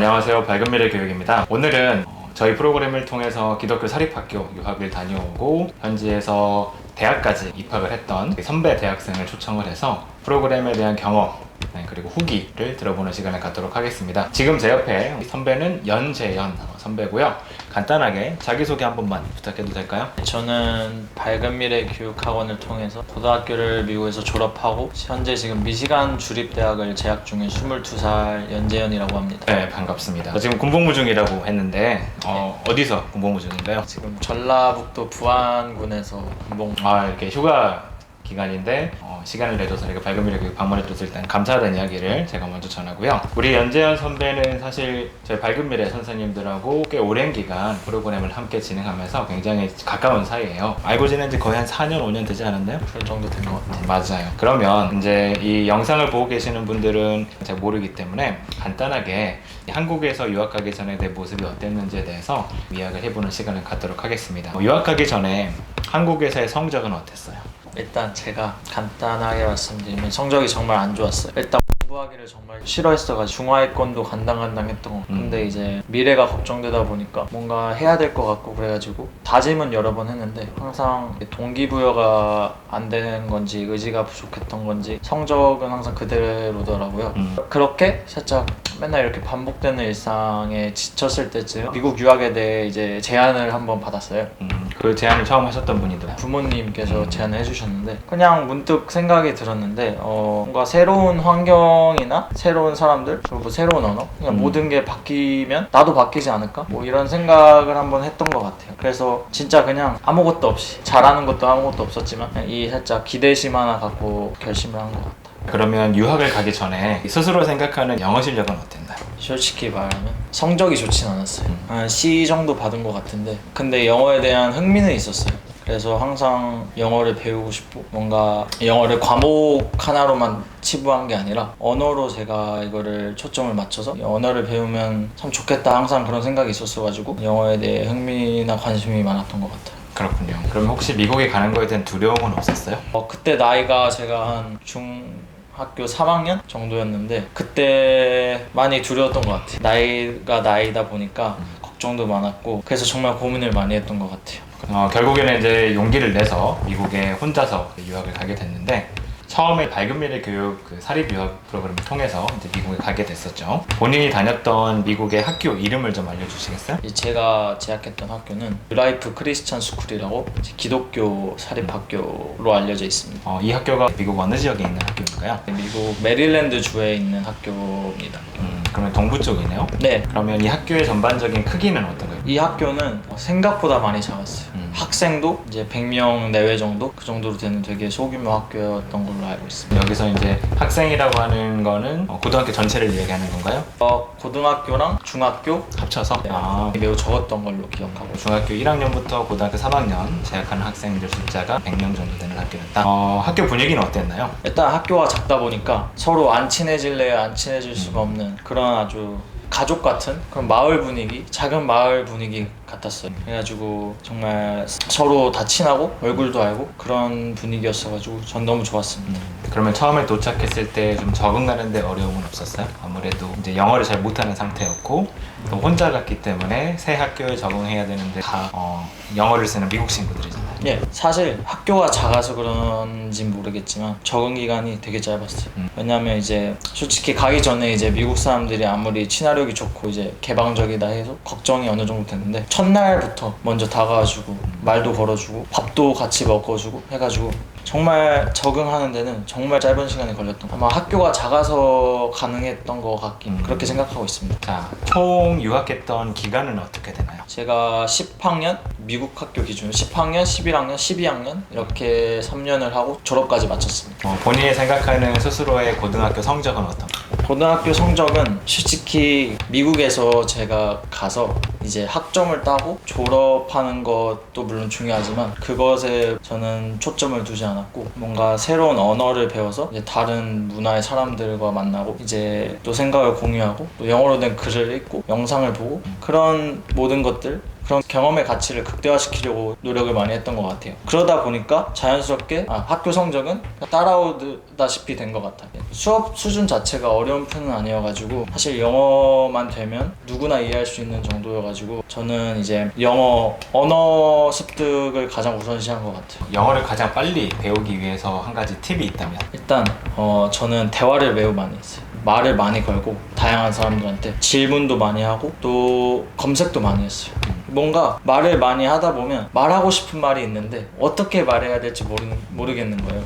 안녕하세요. 밝은 미래 교육입니다. 오늘은 어, 저희 프로그램을 통해서 기독교 사립학교 유학을 다녀오고 현지에서 대학까지 입학을 했던 선배 대학생을 초청을 해서 프로그램에 대한 경험 네, 그리고 후기를 들어보는 시간을 갖도록 하겠습니다. 지금 제 옆에 선배는 연재현 선배고요. 간단하게 자기소개 한 번만 부탁해도 될까요? 저는 밝은 미래 교육학원을 통해서 고등학교를 미국에서 졸업하고 현재 지금 미시간 주립대학을 재학 중인 22살 연재현이라고 합니다. 네, 반갑습니다. 지금 군복무 중이라고 했는데 어, 어디서 군복무 중인가요? 지금 전라북도 부안군에서 공봉 아 이렇게 휴가 기간인데 어, 시간을 내줘서 이렇게 밝은 미래 교육 방문해줘서 일단 감사하다는 이야기를 제가 먼저 전하고요. 우리 연재현 선배는 사실 저희 밝은 미래 선생님들하고 꽤 오랜 기간 프로그램을 함께 진행하면서 굉장히 가까운 사이예요. 알고 지낸 지 거의 한 4년 5년 되지 않았나요? 그럴 정도 된 것 같아요. 네, 맞아요. 그러면 이제 이 영상을 보고 계시는 분들은 잘 모르기 때문에 간단하게 한국에서 유학 가기 전에 내 모습이 어땠는지에 대해서 이야기를 해보는 시간을 갖도록 하겠습니다. 어, 유학 가기 전에 한국에서의 성적은 어땠어요? 일단 제가 간단하게 말씀드리면 성적이 정말 안 좋았어요. 일단 공부하기를 정말 싫어했어가지고 중하위권도 간당간당했던 거. 근데 음. 이제 미래가 걱정되다 보니까 뭔가 해야 될 것 같고 그래가지고 다짐은 여러 번 했는데 항상 동기부여가 안 되는 건지 의지가 부족했던 건지 성적은 항상 그대로더라고요. 음. 그렇게 살짝 맨날 이렇게 반복되는 일상에 지쳤을 때쯤 미국 유학에 대해 이제 제안을 한번 받았어요. 음, 그 제안을 처음 하셨던 분이 누구? 부모님께서 제안을 해주셨는데 그냥 문득 생각이 들었는데 어, 뭔가 새로운 환경이나 새로운 사람들 그리고 뭐 새로운 언어 그냥 음. 모든 게 바뀌면 나도 바뀌지 않을까 뭐 이런 생각을 한번 했던 것 같아요 그래서 진짜 그냥 아무것도 없이 잘하는 것도 아무것도 없었지만 그냥 이 살짝 기대심 하나 갖고 결심을 한 것 같아요 그러면 유학을 가기 전에 스스로 생각하는 영어 실력은 어땠나요? 솔직히 말하면 성적이 좋진 않았어요. 한 C 정도 받은 것 같은데 근데 영어에 대한 흥미는 있었어요. 그래서 항상 영어를 배우고 싶고 뭔가 영어를 과목 하나로만 치부한 게 아니라 언어로 제가 이거를 초점을 맞춰서 이 언어를 배우면 참 좋겠다 항상 그런 생각이 있었어가지고 영어에 대해 흥미나 관심이 많았던 것 같아요. 그렇군요. 그럼 혹시 미국에 가는 거에 대한 두려움은 없었어요? 어, 그때 나이가 제가 한 중 학교 3학년 정도였는데 그때 많이 두려웠던 것 같아요. 나이가 나이다 보니까 걱정도 많았고 그래서 정말 고민을 많이 했던 것 같아요. 어, 결국에는 이제 용기를 내서 미국에 혼자서 유학을 가게 됐는데 처음에 밝은 미래 교육 그 사립 유학 프로그램을 통해서 이제 미국에 가게 됐었죠. 본인이 다녔던 미국의 학교 이름을 좀 알려주시겠어요? 이 제가 재학했던 학교는 유라이프 크리스천 스쿨이라고 이제 기독교 사립학교로 알려져 있습니다. 어, 이 학교가 미국 어느 지역에 있는 학교인가요? 미국 메릴랜드 주에 있는 학교입니다. 음, 그러면 동부 쪽이네요. 네, 그러면 이 학교의 전반적인 크기는 어떤가요? 이 학교는 생각보다 많이 작았어요. 음. 학생도 이제 100명 내외 정도 그 정도로 되는 되게 소규모 학교였던 걸로 알고 있습니다. 여기서 이제 학생이라고 하는 거는 어, 고등학교 전체를 이야기하는 건가요? 어, 고등학교랑 중학교 합쳐서? 네, 아, 매우 적었던 걸로 기억하고 중학교 1학년부터 고등학교 3학년 재학하는 학생들 숫자가 100명 정도 되는 학교였다. 어, 학교 분위기는 어땠나요? 일단 학교가 작다 보니까 서로 안 친해질래 안 친해질 수가 없는 그런 아주 가족 같은 그런 마을 분위기 작은 마을 분위기 같았어요 그래가지고 정말 서로 다 친하고 얼굴도 알고 그런 분위기였어가지고 전 너무 좋았습니다 그러면 처음에 도착했을 때 좀 적응하는데 어려움은 없었어요? 아무래도 이제 영어를 잘 못하는 상태였고 또 혼자 갔기 때문에 새 학교에 적응해야 되는데 다 어, 영어를 쓰는 미국 친구들이잖아요. 예, 사실 학교가 작아서 그런진 모르겠지만 적응 기간이 되게 짧았어요. 음. 왜냐면 이제 솔직히 가기 전에 이제 미국 사람들이 아무리 친화력이 좋고 이제 개방적이다 해서 걱정이 어느 정도 됐는데 첫날부터 먼저 다가와주고 말도 걸어주고 밥도 같이 먹어주고 해가지고 정말 적응하는 데는 정말 짧은 시간이 걸렸던 것 같아요. 아마 학교가 작아서 가능했던 것 같긴 음. 그렇게 생각하고 있습니다. 자, 총 유학했던 기간은 어떻게 되나요? 제가 10학년 미국 학교 기준으로 10학년, 11 학년, 12학년 이렇게 3년을 하고 졸업까지 마쳤습니다. 어, 본인이 생각하는 스스로의 고등학교 성적은 어떤가요? 고등학교 성적은 솔직히 미국에서 제가 가서 이제 학점을 따고 졸업하는 것도 물론 중요하지만 그것에 저는 초점을 두지 않았고 뭔가 새로운 언어를 배워서 이제 다른 문화의 사람들과 만나고 이제 또 생각을 공유하고 또 영어로 된 글을 읽고 영상을 보고 그런 모든 것들 그런 경험의 가치를 극대화시키려고 노력을 많이 했던 것 같아요. 그러다 보니까 자연스럽게 아, 학교 성적은 따라오다시피 된 것 같아요. 수업 수준 자체가 어려운 편은 아니어가지고 사실 영어만 되면 누구나 이해할 수 있는 정도여가지고 저는 이제 영어 언어 습득을 가장 우선시한 것 같아요. 영어를 가장 빨리 배우기 위해서 한 가지 팁이 있다면 일단 어, 저는 대화를 매우 많이 했어요. 말을 많이 걸고 다양한 사람들한테 질문도 많이 하고 또 검색도 많이 했어요. 뭔가 말을 많이 하다 보면 말하고 싶은 말이 있는데 어떻게 말해야 될지 모르, 모르겠는 거예요.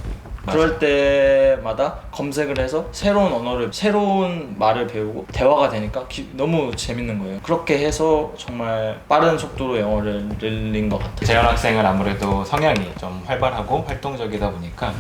그럴 때마다 검색을 해서 새로운 언어를 새로운 말을 배우고 대화가 되니까 기- 너무 재밌는 거예요. 그렇게 해서 정말 빠른 속도로 영어를 늘린 것 같아요. 재현 학생은 아무래도 성향이 좀 활발하고 활동적이다 보니까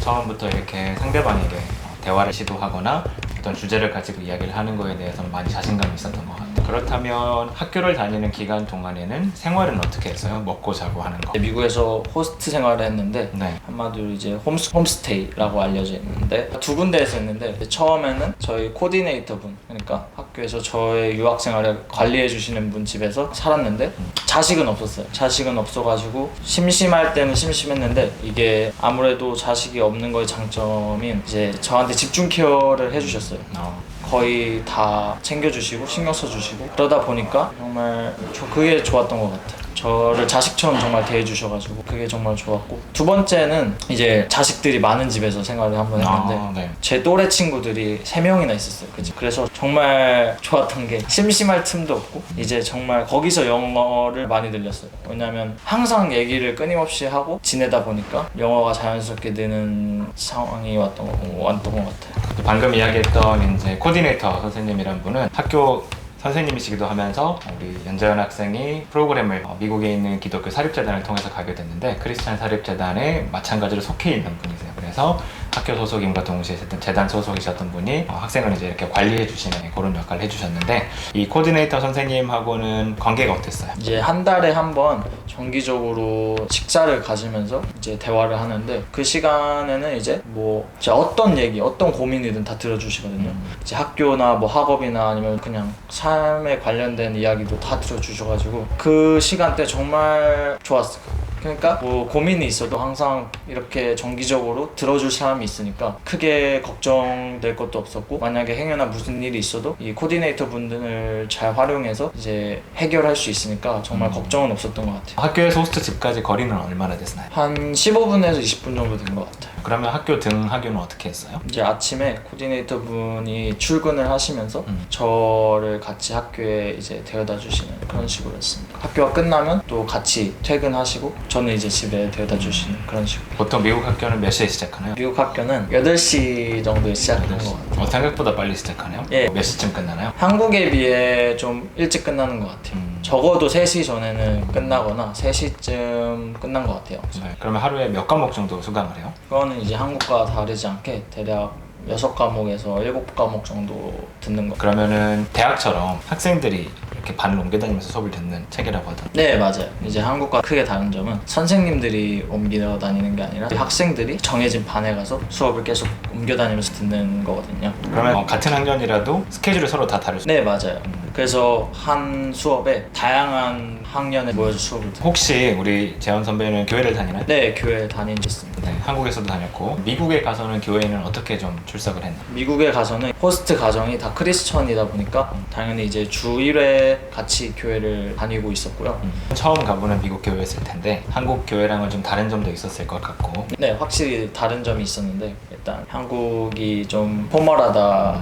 처음부터 이렇게 상대방에게 대화를 시도하거나 어떤 주제를 가지고 이야기를 하는 거에 대해서는 많이 자신감이 있었던 것 같아요. 그렇다면 학교를 다니는 기간 동안에는 생활은 어떻게 했어요? 먹고 자고 하는 거. 미국에서 호스트 생활을 했는데 네. 한마디로 이제 홈스, 홈스테이라고 알려져 있는데 두 군데에서 했는데 처음에는 저희 코디네이터 분 그러니까 학교에서 저의 유학 생활을 관리해 주시는 분 집에서 살았는데 자식은 없었어요 자식은 없어가지고 심심할 때는 심심했는데 이게 아무래도 자식이 없는 거의 장점인 이제 저한테 집중 케어를 해주셨어요 어, 거의 다 챙겨주시고 신경 써주시고 그러다 보니까 정말 저 그게 좋았던 것 같아요. 저를 자식처럼 정말 대해주셔가지고 그게 정말 좋았고 두 번째는 이제 자식들이 많은 집에서 생활을 한번 했는데 아, 네. 제 또래 친구들이 세 명이나 있었어요. 그지? 그래서 정말 좋았던 게 심심할 틈도 없고 이제 정말 거기서 영어를 많이 늘렸어요. 왜냐하면 항상 얘기를 끊임없이 하고 지내다 보니까 영어가 자연스럽게 느는 상황이 왔던 거, 왔던 것 같아요. 방금 이야기했던 이제 코디네이터 선생님이란 분은 학교 선생님이시기도 하면서 우리 연재현 학생이 프로그램을 어, 미국에 있는 기독교 사립재단을 통해서 가게 됐는데 크리스찬 사립재단에 마찬가지로 속해 있는 분이세요. 그래서 학교 소속임과 동시에 재단 소속이셨던 분이 어, 학생을 이제 이렇게 관리해 주시는 그런 역할을 해주셨는데 이 코디네이터 선생님하고는 관계가 어땠어요? 이제 한 달에 한 번 정기적으로 식사를 가지면서 이제 대화를 하는데 그 시간에는 이제 뭐 이제 어떤 얘기, 어떤 고민이든 다 들어주시거든요. 이제 학교나 뭐 학업이나 아니면 그냥 삶에 관련된 이야기도 다 들어주셔가지고 그 시간대 정말 좋았어요. 그러니까 뭐 고민이 있어도 항상 이렇게 정기적으로 들어줄 사람이 있으니까 크게 걱정될 것도 없었고 만약에 행여나 무슨 일이 있어도 이 코디네이터 분들을 잘 활용해서 이제 해결할 수 있으니까 정말 걱정은 없었던 것 같아요. 학교에서 호스트 집까지 거리는 얼마나 됐나요? 한 15분에서 20분 정도 된 것 같아요. 그러면 학교 등하교는 어떻게 했어요? 이제 아침에 코디네이터 분이 출근을 하시면서 음. 저를 같이 학교에 이제 데려다 주시는 그런 식으로 했습니다. 학교가 끝나면 또 같이 퇴근하시고 저는 이제 집에 데려다 주시는 그런 식으로. 보통 미국 학교는 몇 시에 시작하나요? 미국 학교는 8시 정도에 시작하는 것 같아요. 어, 생각보다 빨리 시작하네요. 예. 몇 시쯤 끝나나요? 한국에 비해 좀 일찍 끝나는 것 같아요. 음. 적어도 3시 전에는 끝나거나 3시쯤 끝난 것 같아요. 네, 그러면 하루에 몇 과목 정도 수강을 해요? 그 거는 이제 한국과 다르지 않게 대략 6과목에서 7과목 정도 듣는 거. 그러면은 대학처럼 학생들이 이렇게 반을 옮겨다니면서 수업을 듣는 체계라고 하던데 네 맞아요 이제 한국과 크게 다른 점은 선생님들이 옮겨 다니는 게 아니라 학생들이 정해진 반에 가서 수업을 계속 옮겨 다니면서 듣는 거거든요 그러면 어, 같은 학년이라도 스케줄이 서로 다 다를 수 네 맞아요 그래서 한 수업에 다양한 학년에 모여서 수업을 듣고 혹시 우리 재현 선배는 교회를 다니나요? 네 교회 다닌 적 있습니다 네, 한국에서도 다녔고 미국에 가서는 교회는 어떻게 좀 출석을 했나? 미국에 가서는 호스트 가정이 다 크리스천이다 보니까 당연히 이제 주 1회 같이 교회를 다니고 있었고요. 음, 처음 가보는 미국 교회였을 텐데 한국 교회랑은 좀 다른 점도 있었을 것 같고. 네, 확실히 다른 점이 있었는데 일단 한국이 좀 포멀하다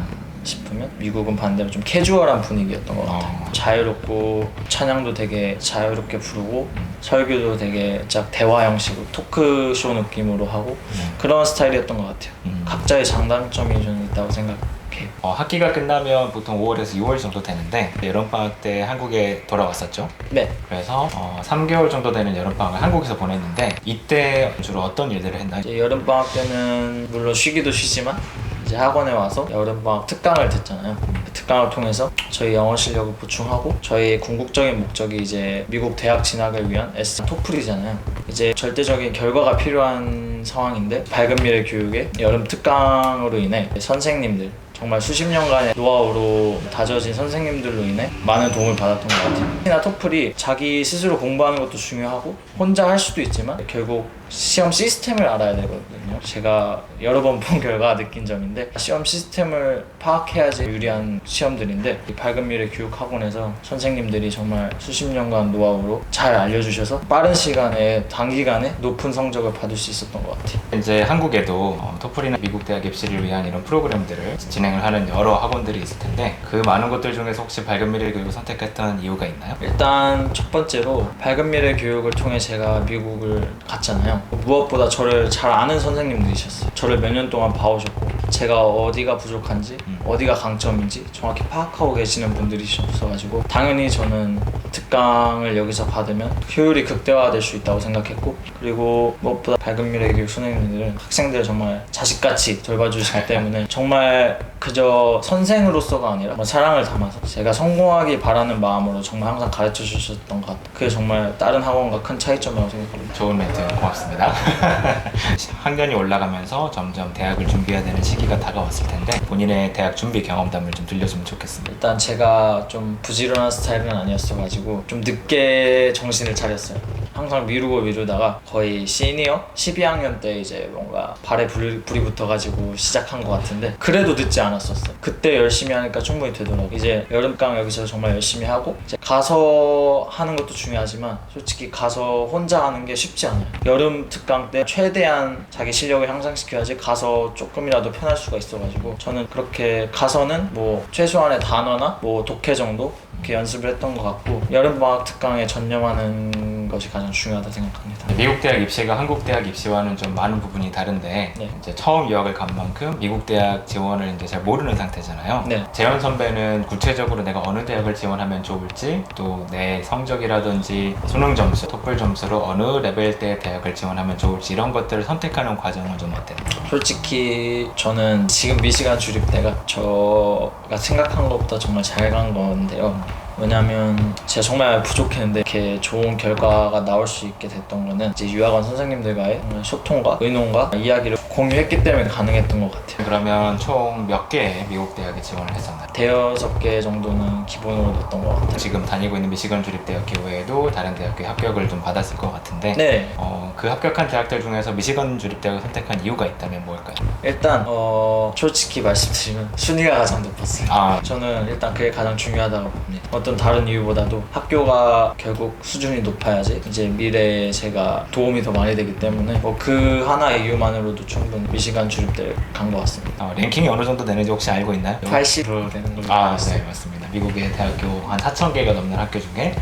싶으면 미국은 반대로 좀 캐주얼한 분위기였던 것 같아요. 어. 자유롭고 찬양도 되게 자유롭게 부르고 설교도 되게 짝 대화 형식으로 토크쇼 느낌으로 하고 네. 그런 스타일이었던 것 같아요. 음. 각자의 장단점이 저는 있다고 생각해요. 어, 학기가 끝나면 보통 5월에서 6월 정도 되는데 여름방학 때 한국에 돌아왔었죠 네, 그래서 어, 3개월 정도 되는 여름방학을 한국에서 보냈는데 이때 주로 어떤 일들을 했나요? 이제 여름 방학 때는 물론 쉬기도 쉬지만 이제 학원에 와서 여름 방학 특강을 듣잖아요. 그 특강을 통해서 저희 영어 실력을 보충하고 저희 궁극적인 목적이 이제 미국 대학 진학을 위한 S 토플이잖아요. 이제 절대적인 결과가 필요한 상황인데 밝은 미래 교육의 여름 특강으로 인해 선생님들 정말 수십 년간의 노하우로 다져진 선생님들로 인해 많은 도움을 받았던 것 같아요. 특히나 토플이 자기 스스로 공부하는 것도 중요하고 혼자 할 수도 있지만 결국 시험 시스템을 알아야 되거든요. 제가 여러 번 본 결과 느낀 점인데 시험 시스템을 파악해야지 유리한 시험들인데 이 밝은 미래 교육학원에서 선생님들이 정말 수십 년간 노하우로 잘 알려주셔서 빠른 시간에 단기간에 높은 성적을 받을 수 있었던 것 같아요. 이제 한국에도 어, 토플이나 미국 대학 입시를 위한 이런 프로그램들을 진행을 하는 여러 학원들이 있을 텐데 그 많은 것들 중에서 혹시 밝은 미래 교육을 선택했던 이유가 있나요? 일단 첫 번째로 밝은 미래 교육을 통해 제가 미국을 갔잖아요. 무엇보다 저를 잘 아는 선생님들이셨어요. 저를 몇 년 동안 봐오셨고 제가 어디가 부족한지 음. 어디가 강점인지 정확히 파악하고 계시는 분들이셨어가지고 당연히 저는 특강을 여기서 받으면 효율이 극대화될 수 있다고 생각했고 그리고 무엇보다 밝은 미래 교육 선생님들은 학생들을 정말 자식같이 돌봐주시기 때문에 정말 그저 선생으로서가 아니라 정말 사랑을 담아서 제가 성공하기 바라는 마음으로 정말 항상 가르쳐 주셨던 것 같아요. 그게 정말 다른 학원과 큰 차이점이라고 생각합니다. 좋은 멘트 고맙습니다. 학년이 올라가면서 점점 대학을 준비해야 되는 시기 가 다가왔을 텐데 본인의 대학 준비 경험담을 좀 들려주면 좋겠습니다. 일단 제가 좀 부지런한 스타일은 아니었어가지고 좀 늦게 정신을 차렸어요. 항상 미루고 미루다가 거의 시니어 12학년 때 이제 뭔가 발에 불이, 불이 붙어가지고 시작한 것 같은데 그래도 늦지 않았었어요. 그때 열심히 하니까 충분히 되더라고. 이제 여름강 여기서 정말 열심히 하고 이제 가서 하는 것도 중요하지만 솔직히 가서 혼자 하는 게 쉽지 않아요. 여름 특강 때 최대한 자기 실력을 향상시켜야지 가서 조금이라도 편할 수가 있어가지고 저는 그렇게 가서는 뭐 최소한의 단어나 뭐 독해 정도 이렇게 연습을 했던 것 같고 여름방학 특강에 전념하는 것이 가장 중요하다 생각합니다. 미국 대학 입시가 한국 대학 입시와는 좀 많은 부분이 다른데 네. 이제 처음 유학을 간 만큼 미국 대학 지원을 이제 잘 모르는 상태잖아요. 네. 재현 선배는 구체적으로 내가 어느 대학을 지원하면 좋을지 또 내 성적이라든지 수능 점수, 토플 점수로 어느 레벨대 대학을 지원하면 좋을지 이런 것들을 선택하는 과정은 좀 어때요? 솔직히 저는 지금 미시간 주립대가 저가 생각한 것보다 정말 잘 간 건데요. 왜냐면 제가 정말 부족했는데 이렇게 좋은 결과가 나올 수 있게 됐던 거는 이제 유학원 선생님들과의 소통과 의논과 이야기를 공유했기 때문에 가능했던 것 같아요. 그러면 총 몇 개의 미국 대학에 지원을 했었나요? 대여섯 개 정도는 기본으로 넣었던 것 같아요. 지금 다니고 있는 미시건 주립대학교 외에도 다른 대학교에 합격을 좀 받았을 것 같은데 네, 어, 그 합격한 대학들 중에서 미시건 주립대학을 선택한 이유가 있다면 뭘까요? 일단 어, 솔직히 말씀드리면 순위가 가장 높았어요. 아, 저는 일단 그게 가장 중요하다고 봅니다. 어떤 다른 이유보다도 학교가 결국 수준이 높아야지 이제 미래에 제가 도움이 더 많이 되기 때문에 뭐 그 하나의 이유만으로도 충분히 미시간 주립대를 간 것 같습니다. 어, 랭킹이 어느 정도 되는지 혹시 알고 있나요? 80% 되는 걸로 아, 알고 있어요. 네, 맞습니다. 미국의 대학교 한 4천 개가 넘는 학교 중에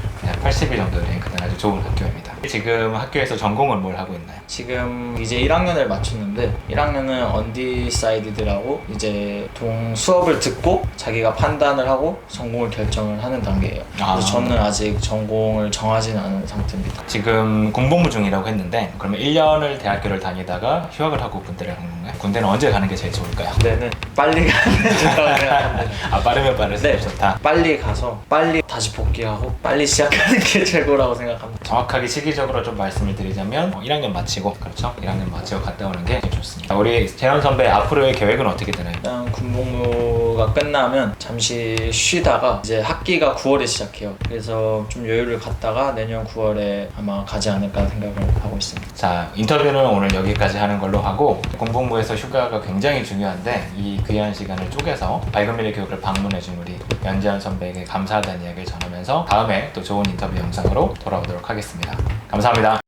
80위 정도 랭크된 아주 좋은 학교입니다. 지금 학교에서 전공을 뭘 하고 있나요? 지금 이제 1학년을 마쳤는데 1학년은 언디사이드라고 이제 동 수업을 듣고 자기가 판단을 하고 전공을 결정을 하는 단계예요. 아. 그래서 저는 아직 전공을 정하지는 않은 상태입니다. 지금 군복무 중이라고 했는데 그러면 1년을 대학교를 다니다가 휴학을 하고 군대를 가는 건가요? 군대는 언제 가는 게 제일 좋을까요? 그때는 빨리 가는 게 좋다고 생각합니다. 아 빠르면 빠를수록 네. 좋다. 빨리 가서 빨리 다시 복귀하고 빨리 시작 하는 게 최고라고 생각합니다. 정확하게 시기적으로 좀 말씀을 드리자면 어, 1학년 마치고 그렇죠? 1학년 마치고 갔다 오는 게 제일 좋습니다. 우리 재현 선배 앞으로의 계획은 어떻게 되나요? 일단 군복무가 끝나면 잠시 쉬다가 이제 학기가 9월에 시작해요. 그래서 좀 여유를 갖다가 내년 9월에 아마 가지 않을까 생각을 하고 있습니다. 자 인터뷰는 오늘 여기까지 하는 걸로 하고 공복무에서 휴가가 굉장히 중요한데 이 귀한 시간을 쪼개서 밝은 미래 교육을 방문해준 우리 연지현 선배에게 감사하다는 이야기를 전하 다음에 또 좋은 인터뷰 영상으로 돌아오도록 하겠습니다. 감사합니다.